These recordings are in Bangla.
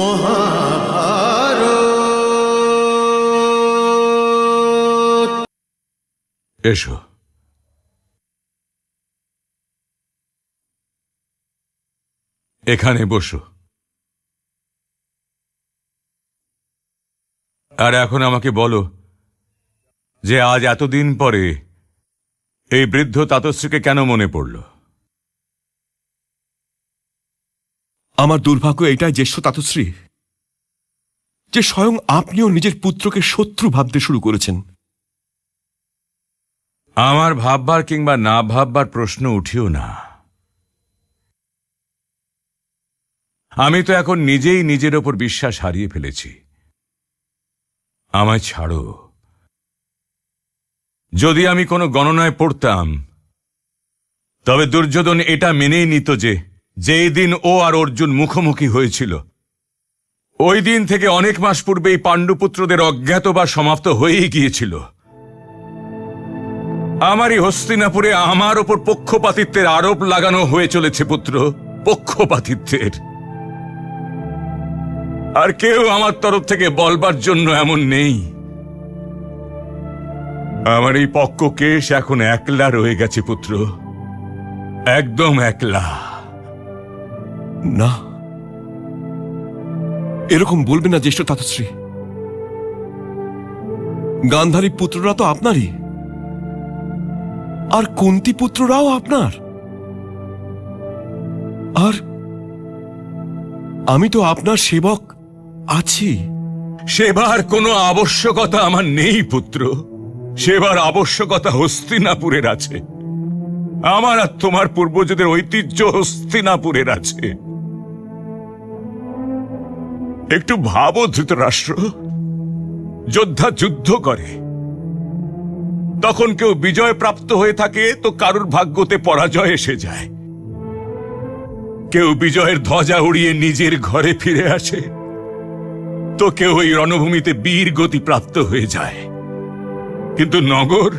মহাভারত। এসো। এখানে বসো। আর এখন আমাকে বলো যে আজ এতদিন পরে এই বৃদ্ধ তাতশ্রীকে কেন মনে পড়ল? আমার দুর্ভাগ্য এটাই জ্যেষ্ঠ তাতশ্রী, যে স্বয়ং আপনিও নিজের পুত্রকে শত্রু ভাবতে শুরু করেছেন। আমার ভাববার কিংবা না ভাববার প্রশ্ন উঠিও না। আমি তো এখন নিজেই নিজের ওপর বিশ্বাস হারিয়ে ফেলেছি। আমায় ছাড়ো। যদি আমি কোনো গণনায় পড়তাম, তবে দুর্যোধন এটা মেনেই নিত যে যেই দিন ও আর অর্জুন মুখোমুখি হয়েছিল, ওই দিন থেকে অনেক মাস পূর্বেই পাণ্ডুপুত্রদের অজ্ঞাতবাস সমাপ্ত হয়েই গিয়েছিল। আমারই হস্তিনাপুরে আমার ওপর পক্ষপাতিত্বের আরোপ লাগানো হয়ে চলেছে, পুত্র, পক্ষপাতিত্বের। আর কেউ আমার তরফ থেকে বলবার জন্য এমন নেই। আমার এই পক্ষ কেশ এখন একলা রয়ে গেছে, পুত্র। একদম একলা। না। এরকম বলবেন না জ্যেষ্ঠ তাতশ্রী। গান্ধারী পুত্ররা তো আপনারই। আর কুন্তি পুত্ররাও আপনার। আর আমি তো আপনার সেবক আছি। সেবার কোনো আবশ্যকতা আমার নেই, পুত্র। সেবার আবশ্যকতা হস্তিনাপুরের আছে। আমার আর তোমার পূর্বজদের ঐতিহ্য হস্তিনাপুরের আছে। একটু ভাবো ধৃতরাষ্ট্র যোদ্ধা যুদ্ধ করে। তখন কেউ বিজয় প্রাপ্ত হয়ে থাকে তো কারুর ভাগ্যতে পরাজয় এসে যায়। কেউ বিজয়ের ধ্বজা উড়িয়ে নিজের ঘরে ফিরে আসে। তো কেউ ওই রণভূমিতে বীর গতি প্রাপ্ত হয়ে যায়। কিন্তু নগর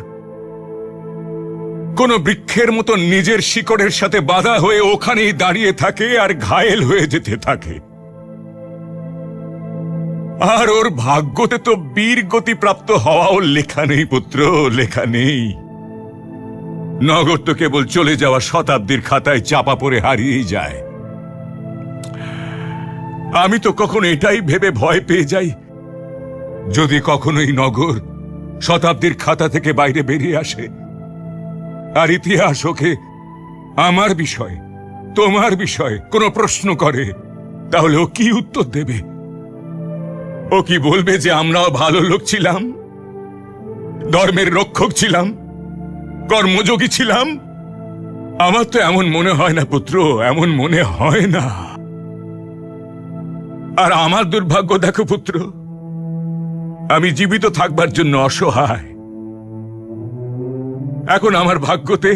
কোন বৃক্ষের মতো নিজের শিকড়ের সাথে বাধা হয়ে ওখানেই দাঁড়িয়ে থাকে আর ঘায়েল হয়ে যেতে থাকে। আর ওর ভাগ্যতে তো বীর গতি প্রাপ্ত হওয়াও লেখা নেই, পুত্র, লেখা নেই। নগর তো কেবল চলে যাওয়া শতাব্দীর খাতায় চাপা পড়ে হারিয়েই যায়। আমি তো কখনো এটাই ভেবে ভয় পেয়ে যাই, যদি কখনো এই নগর শতাব্দীর খাতা থেকে বাইরে বেরিয়ে আসে। আর ইতিহাস ওকে আমার বিষয়, তোমার বিষয় কোনো প্রশ্ন করে, তাহলে ও কি উত্তর দেবে? ও কি বলবে যে আমরাও ভালো লোক ছিলাম? ধর্মের রক্ষক ছিলাম? কর্মযোগী ছিলাম? আমার তো এমন মনে হয় না পুত্র, এমন মনে হয় না। আর আমার দুর্ভাগ্য দেখো পুত্র, আমি জীবিত থাকবার জন্য অসহায়। এখন আমার ভাগ্যতে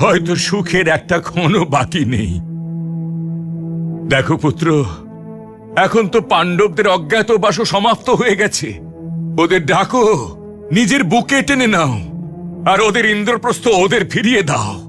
হয়তো সুখের একটা ক্ষণও বাকি নেই। দেখো পুত্র এখন তো পাণ্ডবদের অজ্ঞাত বাস সমাপ্ত হয়ে গেছে। ওদের ডাকো, নিজের বুকে টেনে নাও, আর ওদের ইন্দ্রপ্রস্থ ওদের ফিরিয়ে দাও।